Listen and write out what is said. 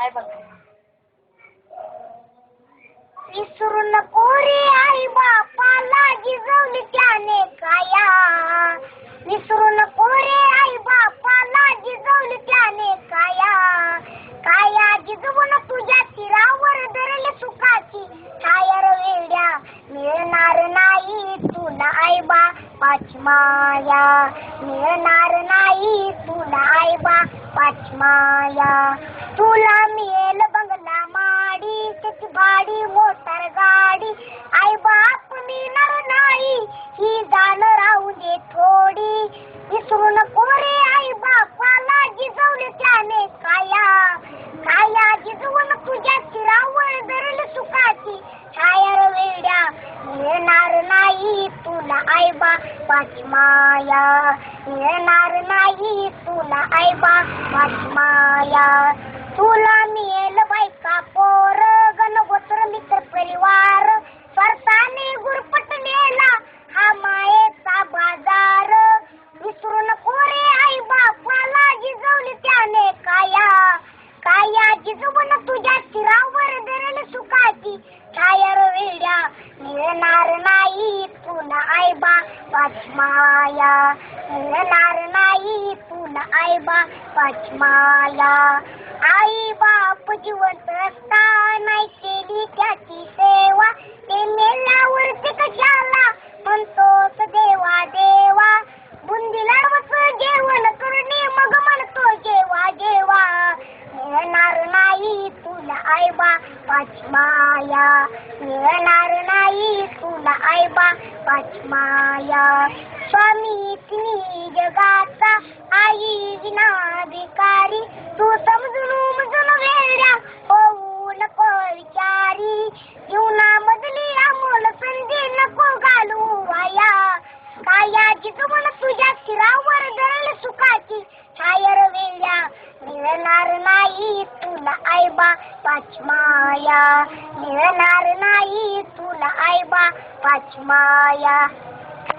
आहे बघ. विसरू नको रे आई बापाला जिजवली त्याने काया. विसरू नको रे आई बापाला जिजवली त्याने काया. काया जिजवून तुझ्या तीरावर धरले सुखाची. छायर वेड्या मिळणार नाही तुला आई बापाची माया. मिळणार नाही तुला आई बापाची माया. तुला विसरू नको रे आई बापाला जिजवले त्याने. काया काया जिजवून तुझ्या शिरावर धरल सुखाची. छायर वेड्या मिळणार नाही तुला आई बापाची माया. मिळणार नाही तुला आई बापाची वेड्या मिळणार नाही पुन्हा आईबा बापाची माया मिळणार नाही पुन्हा आईबा बापाची आई बाप जिवंत असता नाही केली त्याची सेवा. बापाची माया मिळणार नाही तुला आईबा बापाची माया स्वामी तिन्ही जगाचा आई विना भिकारी तू समजून उमजून वेड्या होऊ नको विचारी जीवनामधली अमोल संधी नको घालू वाया कायाची जिजवून तुझ्या नाही तुला आईबा पाचमाया माया. मिळणार नाही तुला आईबा पाचमाया माया.